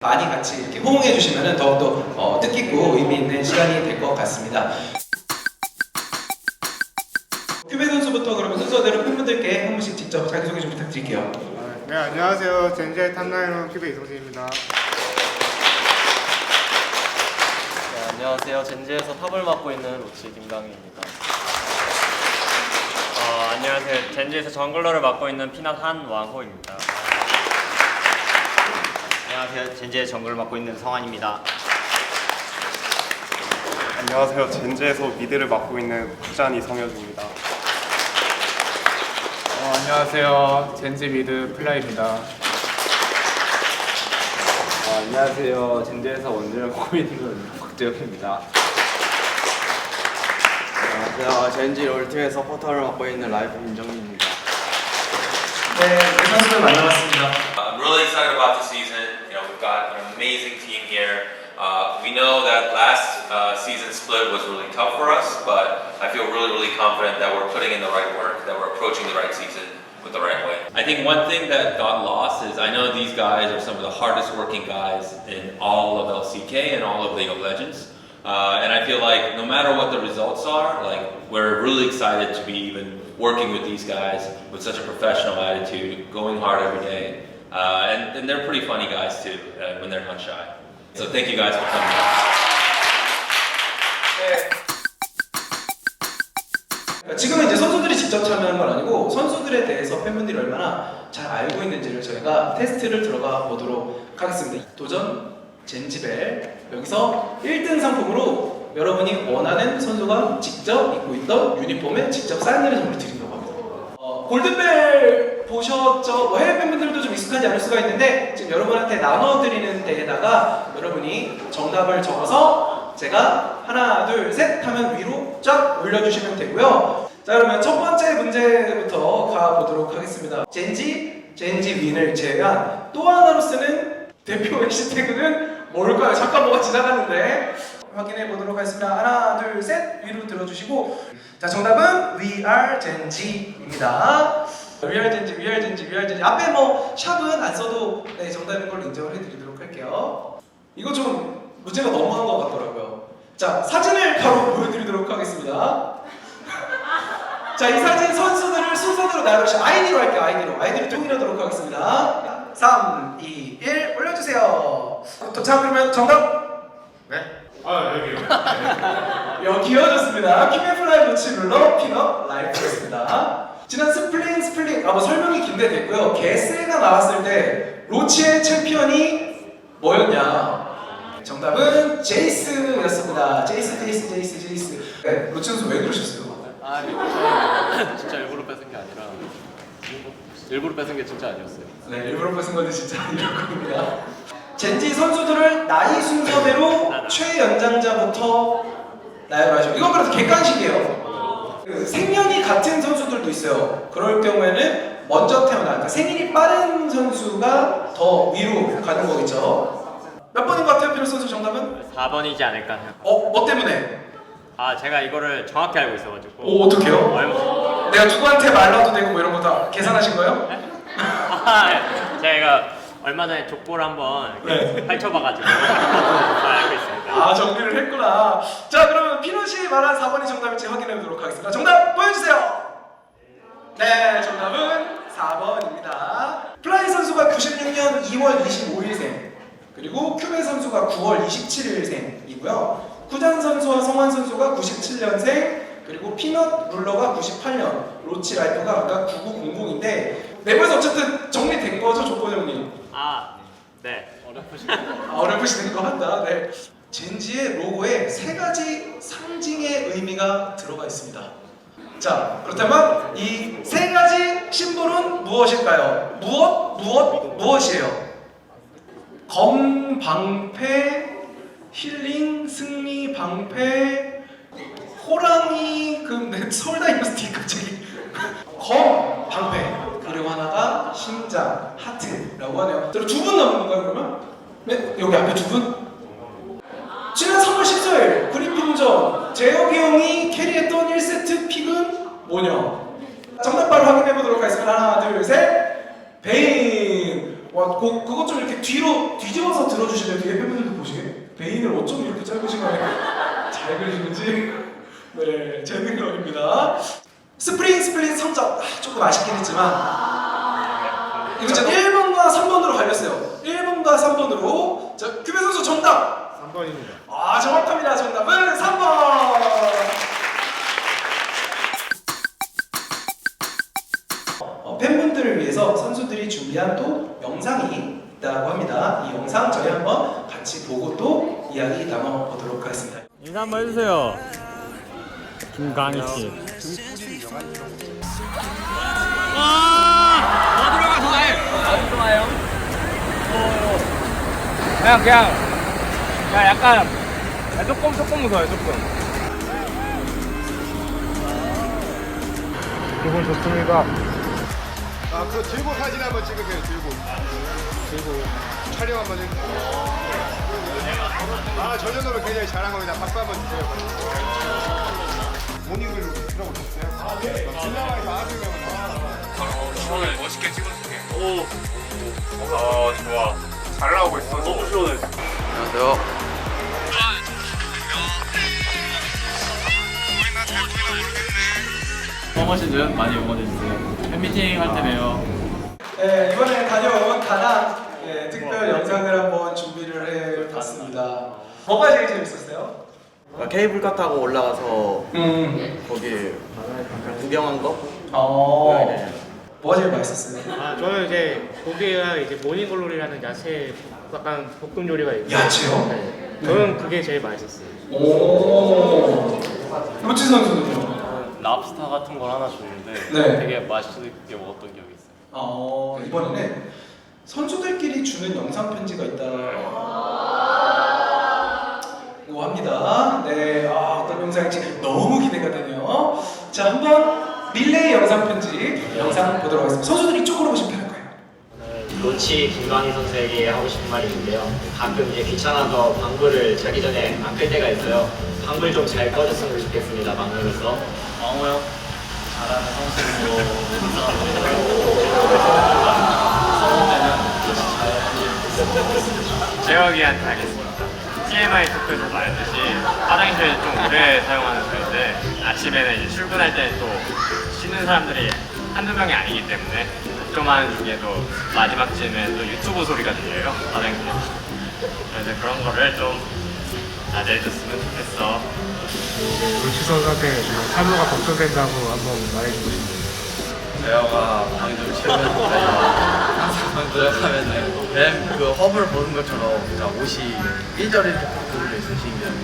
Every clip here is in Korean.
많이 같이 이렇게 호응해 주시면 더욱더 어, 뜻깊고 의미 있는 시간이 될 것 같습니다. 큐베 선수부터 그러면 순서대로 팬분들께 한 분씩 직접 자기소개 좀 부탁드릴게요. 네, 안녕하세요. 젠지의 탑라이너 큐베 이성진입니다. 네, 안녕하세요. 젠지에서 탑을 맡고 있는 로치 김강희입니다. 어, 안녕하세요. 젠지에서 정글러를 맡고 있는 피넛 한왕호입니다. 안녕하세요. 젠지의 정글을 맡고 있는 성환입니다. 안녕하세요. 젠지에서 미드를 맡고 있는 국장 이성혁입니다. 어, 안녕하세요. 젠지 미드 플라이입니다. 어, 안녕하세요. 젠지에서 원딜을 맡고 있는 곽재혁입니다. 안녕하세요. 젠지 롤팀의 서포터를 맡고 있는 라이프 민정민입니다. 네, 그 선수들 만나봤습니다. I'm really excited about the season. Uh, we know that last uh, season split was really tough for us, but I feel really, really confident that we're putting in the right work, that we're approaching the right season with the right way. I think one thing that got lost is I know these guys are some of the hardest working guys in all of LCK and all of League of Legends. Uh, and I feel like no matter what the results are, like we're really excited to be even working with these guys with such a professional attitude, going hard every day. Uh, and, and they're pretty funny guys too uh, when they're not shy. So thank you guys for coming. 네. 지금은 이제 선수들이 직접 참여한 건 아니고 선수들에 대해서 팬분들이 얼마나 잘 알고 있는지를 저희가 테스트를 들어가 보도록 하겠습니다. 도전 젠지벨 여기서 1등 상품으로 여러분이 원하는 선수가 직접 입고 있던 유니폼에 직접 사인을 선물 드린다고 합니다. 어, 골든벨 보셨죠? 뭐 해외 팬분들도 좀 익숙하지 않을 수가 있는데 지금 여러분한테 나눠드리는 데에다가 여러분이 정답을 적어서 제가 하나 둘 셋 하면 위로 쫙 올려주시면 되고요. 자 그러면 첫 번째 문제부터 가보도록 하겠습니다. 젠지 젠지 윈을 제외한 또 하나로 쓰는 대표 해시태그는 뭘까요? 잠깐 뭐가 지나갔는데 확인해 보도록 하겠습니다. 하나, 둘, 셋 위로 들어주시고 자 정답은 We Are Gen지입니다. We Are Gen지, We Are Gen지, We Are Gen지 앞에 뭐 샵은 안 써도 네 정답인 걸로 인정을 해드리도록 할게요. 이거 좀 문제가 너무한 것 같더라고요. 자 사진을 바로 보여드리도록 하겠습니다. 자, 이 사진 선수들을 순서대로 나열하시 아이디로 할게요, 아이디로. 아이디로 통일하도록 하겠습니다. 3, 2, 1, 올려주세요. 그러면 정답. 네? 아, 여기요. 여기요, 좋습니다. 큐베플라이 노치 룰러 피넛 라이프였습니다. 지난 스플링, 스플링, 아, 뭐 설명이 긴데 됐고요. 개세가 나왔을 때, 로치의 챔피언이 뭐였냐? 정답은 제이스였습니다. 제이스, 제이스, 제이스, 제이스. 네, 로치 선수 왜 그러셨어요? 아, 이거 진짜 일부러 뺏은 게 아니라 일부러 뺏은 게 진짜 아니었어요. 네, 일부러 뺏은 건데 진짜 이럴 겁니다. 젠지 선수들을 나이 순서대로 최연장자부터 나열하죠. 이건 그래도 객관식이에요. 그 생년이 같은 선수들도 있어요. 그럴 경우에는 먼저 태어난, 그러니까 생일이 빠른 선수가 더 위로 가는 거겠죠. 몇 번인 것 같아요, 피로 선수 정답은? 4번이지 않을까 생각. 어, 뭐 때문에? 아, 제가 이거를 정확히 알고 있어가지고. 오, 어떡해요? 얼마... 내가 누구한테 말라도 되고 뭐 이런 거 다 계산하신 거예요? 아, 제가 얼마 전에 족보를 한번 이렇게 펼쳐봐가지고 잘 알고 있습니다. 아 정리를 했구나. 자 그러면 피넛이 말한 4번이 정답일지 확인해 보도록 하겠습니다. 정답 보여주세요. 네 정답은 4번입니다. 플라이 선수가 96년 2월 25일생 그리고 큐베 선수가 9월 27일생이고요. 쿠잔 선수와 성환 선수가 97년생 그리고 피넛 룰러가 98년 로치 라이프가 아까 9900인데 네버에서 어쨌든 정리된 거죠 조건 형님. 아, 네. 아, 어렵으시는 것 같다. 네. 젠지의 로고에 세 가지 상징의 의미가 들어가 있습니다. 자, 그렇다면 이 세 가지 심볼은 무엇일까요? 무엇, 무엇, 무엇이에요? 검, 방패, 힐링, 승리, 방패, 호랑이, 그 네, 서울 다이너스티 갑자기 검, 방패 그리고 하나가 심장, 하트라고 하네요. 두 분 남은 건가요 그러면? 네, 여기 앞에 두 분? 지난 3월 14일 그리핀전 재혁이 형이 캐리했던 1세트 픽은 뭐냐? 정답 바로 확인해 보도록 하겠습니다. 하나, 둘, 셋. 베인. 와, 그, 그것 좀 이렇게 뒤로 뒤에 팬분들도 보시게. 베인을 어쩜 이렇게 짧으신 거예요? 잘 그리시는지. 네, 제 능력입니다. 스프링 스플릿 성적 아, 조금 아쉽긴 했지만 이거 저 1번과 3번으로 갈렸어요. 1번과 3번으로 자, 규배 선수 정답! 3번입니다. 아 정확합니다. 정답은 3번. 어, 팬분들을 위해서 선수들이 준비한 또 영상이 있다고 합니다. 이 영상 저희 한번 같이 보고 또 이야기 나눠보도록 하겠습니다. 인사 한번 해주세요. 김광희 씨. 그냥 그냥 그냥 약간 그냥 조금 조금 무서워요 조금. 기분 좋습니다. 아, 그거 들고 사진 한번 찍으세요, 들고. 들고. 촬영 한번 해주세요. 아, 저 정도면 굉장히 잘한 겁니다. 박수 한번 주세요. 모닝글 들어보셨어요? 아, 네. 드라마에서 아주 유명한 멋있게 찍어줄게. 오. 어 좋아. 잘 나오고 있어. 너무 시원해. 안녕하세요. 서머 시즌 많이 응원해주세요. 팬미팅 할 때 봬요. 네, 이번에 다녀온 다낭 예, 특별 영상을 한번 준비를 해봤습니다. 뭐가 제일 재밌었어요? 케이블카 타고 올라가서 음, 거기 구경한 거? 어, 뭐가 제일 맛있었어요? 아, 저는 이제 거기가 이제 모닝글로리라는 야채 약간 볶음 요리가 있고 야채요? 네. 저는 그게 제일 맛있었어요. 오, 로치 선수는요? 랍스타 같은 걸 하나 줬는데 네. 되게 맛있게 먹었던 기억이 있어요. 어, 이번에는 선수들끼리 주는 영상 편지가 있다고 합니다. 네, 아, 어떤 영상일지 너무 기대가 되네요. 자, 한번 릴레이 영상 편지 영상 보도록 하겠습니다. 선수들이 이쪽으로 오시면 편할 거예요. 로치 김광희 선수에게 하고 싶은 말이 있는데요. 가끔 이제 귀찮아서 방구를 자기 전에 안 끌 때가 있어요. 방구를 좀잘 꺼졌으면 좋겠습니다. 막내로서. 광호 형 잘하는 선수로 재혁이한테 하겠습니다. TMI 토크에서 말했듯이 화장실 좀 오래 사용하는 편인데 아침에는 이제 출근할 때또 쉬는 사람들이 한두 명이 아니기 때문에 독점하는 중에도 마지막쯤에 또 유튜브 소리가 들려요 화장실에서 그래서 그런 거를 좀 자제해줬으면 좋겠어 지금 탈모가 걱정된다고 한번 말해주고 싶네요. 재혁아 방이 좀 치우면서 항상 노력하면은 뱀그 허브를 보는 것처럼 진짜 옷이 삐절 이렇게 팍 구불려 있어 신기하게.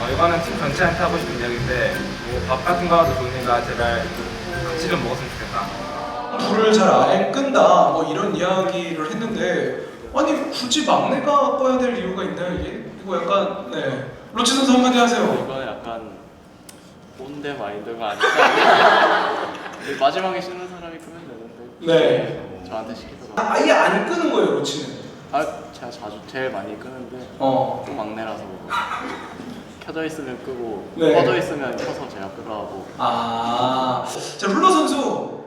어, 이거는 팀 전체한테 하고 싶은 이야기인데 뭐 밥 같은 거라도 좋으니까 제발 같이 좀 먹었으면 좋겠다. 불을 잘 안 끈다 뭐 이런 이야기를 했는데 아니 굳이 막내가 꺼야 될 이유가 있나요 이게? 이거 약간 네 로치 선수 한마디 하세요. 이거는 약간 꼰대 마인드가 아닐까. 마지막에 쉬는 사람이 끄면 되는데. 네. 저한테 시키더라고요. 아, 아예 안 끄는 거예요 로치는. 아 제가 자주 제일 많이 끄는데 어. 좀 막내라서 켜져 있으면 끄고 네. 꺼져 있으면 켜서 제가 끄라고. 아, 자 룰러 선수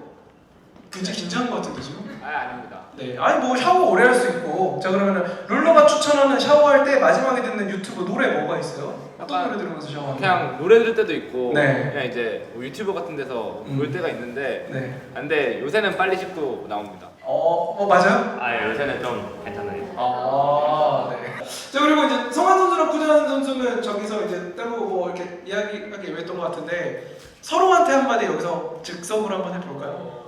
굉장히 긴장한 것 같은데 지금? 아 아닙니다. 네, 아니 뭐 샤워 오래 할 수 있고 자 그러면은 룰러가 추천하는 샤워할 때 마지막에 듣는 유튜브 노래 뭐가 있어요? 어떤 약간 노래 들으면서 샤워하는 그냥 노래 들을 때도 있고 네. 그냥 이제 뭐 유튜브 같은 데서 음. 볼 때가 있는데 네. 아, 근데 요새는 빨리 씹도 나옵니다. 어, 어 맞아요? 아 요새는 좀 괜찮아요 아, 네. 자 그리고 이제 성환 선수랑 구자현 선수는 저기서 이제 따로 뭐 이렇게 이야기하기 왜했던 것 같은데 서로한테 한마디 여기서 즉석으로 한번 해볼까요?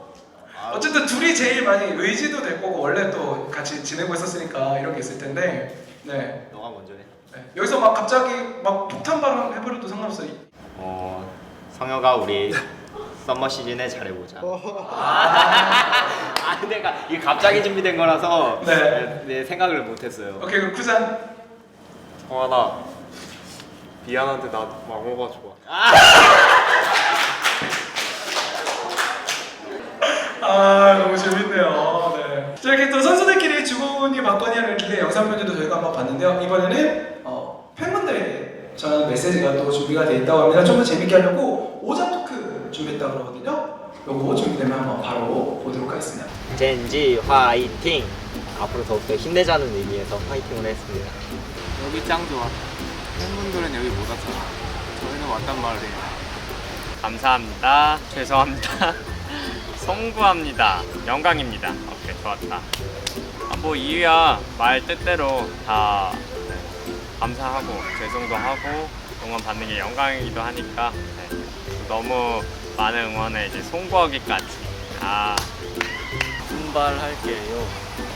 어쨌든 둘이 제일 많이 의지도 될 거고 원래 또 같이 지내고 있었으니까 이런 게 있을 텐데 네. 너가 먼저 해. 네. 여기서 막 갑자기 막 폭탄 발언 해버려도 상관없어요. 어, 성혁아 우리 썸머 시즌에 잘해보자. 아, 내가 이게 갑자기 준비된 거라서 네. 네, 생각을 못했어요. 오케이 그럼 구잔. 성환아 미안한데 나 망호가 좋아. 아 너무 재밌네요. 네. 자 이렇게 또 선수들끼리 주고니 받거니 하는 릴레이 영상 편지도 저희가 한번 봤는데요. 이번에는 어, 팬분들에게 전하는 메시지가 또 준비가 돼 있다고 합니다. 좀 더 재밌게 하려고 오자 토크 준비했다고 그러거든요. 요거 준비되면 한번 바로 보도록 하겠습니다. 젠지 화이팅! 앞으로 더욱더 힘내자는 의미에서 파이팅을 했습니다. 여기 짱 좋아. 팬분들은 여기 못 왔잖아. 저희는 왔단 말이에요. 감사합니다. 죄송합니다. 송구합니다. 영광입니다. 오케이 좋았다. 아, 뭐 이유야 말 뜻대로 다 네, 감사하고 죄송도 하고 응원 받는 게 영광이기도 하니까 네, 너무 많은 응원에 이제 송구하기까지 아 분발할게요.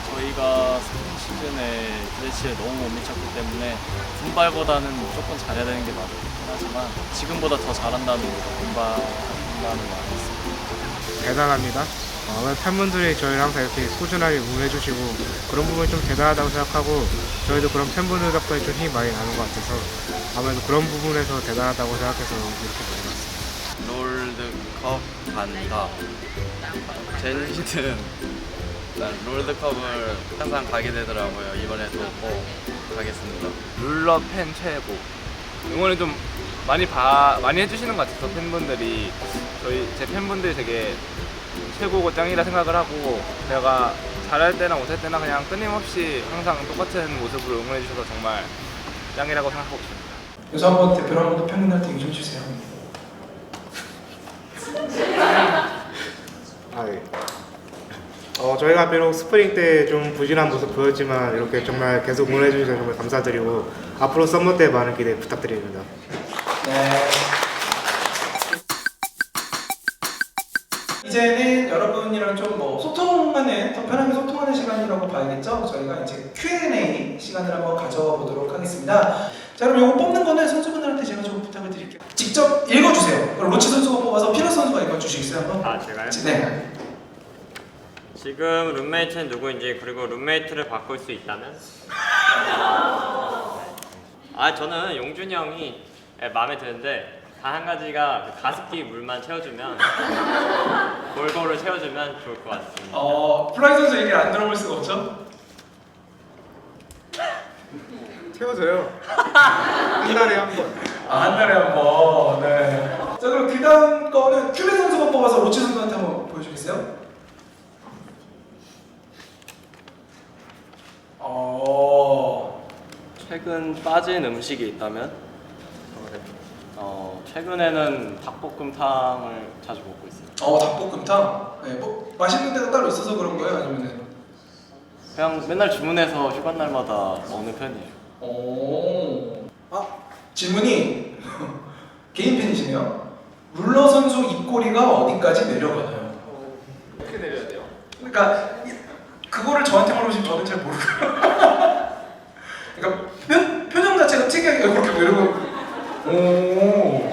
저희가 시즌에 플래시에 너무 못 미쳤기 때문에 분발보다는 무조건 잘해야 되는 게 맞긴 하지만 지금보다 더 잘한다는 의미로 분발한다는 말이 있습니다. 대단합니다. 어, 팬분들이 저희를 항상 이렇게 꾸준하게 응원해주시고 그런 부분이 좀 대단하다고 생각하고 저희도 그런 팬분들 덕분에 좀 힘이 많이 나는 것 같아서 아무래도 그런 부분에서 대단하다고 생각해서 이렇게 말해봤습니다. 롤드컵 간다. 젠지는 일단 롤드컵을 항상 가게 되더라고요. 이번에도 꼭 가겠습니다. 룰러 팬 최고. 응원을 좀 많이 봐 많이 해주시는 것 같아서 팬분들이 저희 제 팬분들이 되게 최고고 짱이라 생각을 하고 제가 잘할 때나 못할 때나 그냥 끊임없이 항상 똑같은 모습으로 응원해 주셔서 정말 짱이라고 생각하고 있습니다. 그래서 한번 대표로 한번 팬분들한테 얘기 좀 주세요. 아, 예. 어, 저희가 비록 스프링 때 좀 부진한 모습 보였지만 이렇게 정말 계속 응원해 주셔서 정말 감사드리고 앞으로 썸머 때 많은 기대 부탁드립니다. 네. 이제는 여러분이랑 좀 뭐 소통하는 더 편하게 소통하는 시간이라고 봐야겠죠. 저희가 이제 Q&A 시간을 한번 가져보도록 하겠습니다. 자 그럼 이거 뽑는 거는 선수분들한테 제가 좀 부탁을 드릴게요. 직접 읽어주세요. 그럼 로치 선수가 뽑아서 피너 선수가 읽어주시겠어요 한번? 아, 제가요? 네. 지금 룸메이트는 누구인지 그리고 룸메이트를 바꿀 수 있다면? 아 저는 용준이 형이 예, 마음에 드는데 단 한 가지가 그 가습기 물만 채워주면 골고루 채워주면 좋을 것 같습니다. 어 플라이 선수 얘기를 안 들어볼 수가 없죠. 태워줘요. 한 달에 한 번. 아, 한 달에 한 번. 네. 자 그럼 그 다음 거는 큐베 선수가 뽑아서 로치 선수한테 한번 보여주겠어요? 어. 최근 빠진 음식이 있다면 어, 최근에는 닭볶음탕을 자주 먹고 있어요. 어 닭볶음탕. 네, 뭐 맛있는 데가 따로 있어서 그런 거예요, 아니면은? 그냥 맨날 주문해서 휴가 날마다 먹는 편이에요. 오. 아 질문이 개인 팬이시네요. 룰러 선수 입꼬리가 어디까지 내려가나요? 어떻게 내려야 돼요? 그러니까 이- 그거를 저한테 물어보시면 저는 잘 모르고요. 그러니까 표, 표정 자체가 특이하게 그렇게 뭐 이러고 오. 네.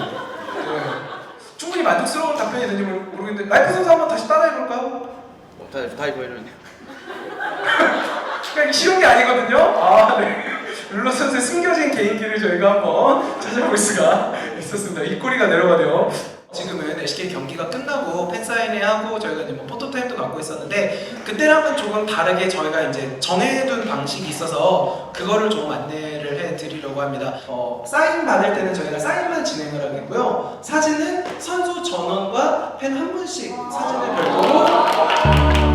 충분히 만족스러운 답변이 되는지 모르- 모르겠는데 라이프 선수 한번 다시 따라해볼까요? 어, 다, 다 이거 이러네. 그러니까 이게 쉬운 게 아니거든요. 아, 네. 룰러 선수의 숨겨진 개인기를 저희가 한번 찾아볼 수가 있었습니다. 입꼬리가 내려가네요. 지금은 LCK 경기가 끝나고 팬사인회 하고 저희가 이제 뭐 포토타임도 갖고 있었는데 그때랑은 조금 다르게 저희가 이제 정해둔 방식이 있어서 그거를 좀 안내를 해드리려고 합니다. 어, 사인 받을 때는 저희가 사인만 진행을 하겠고요. 사진은 선수 전원과 팬 한 분씩 사진을 별도로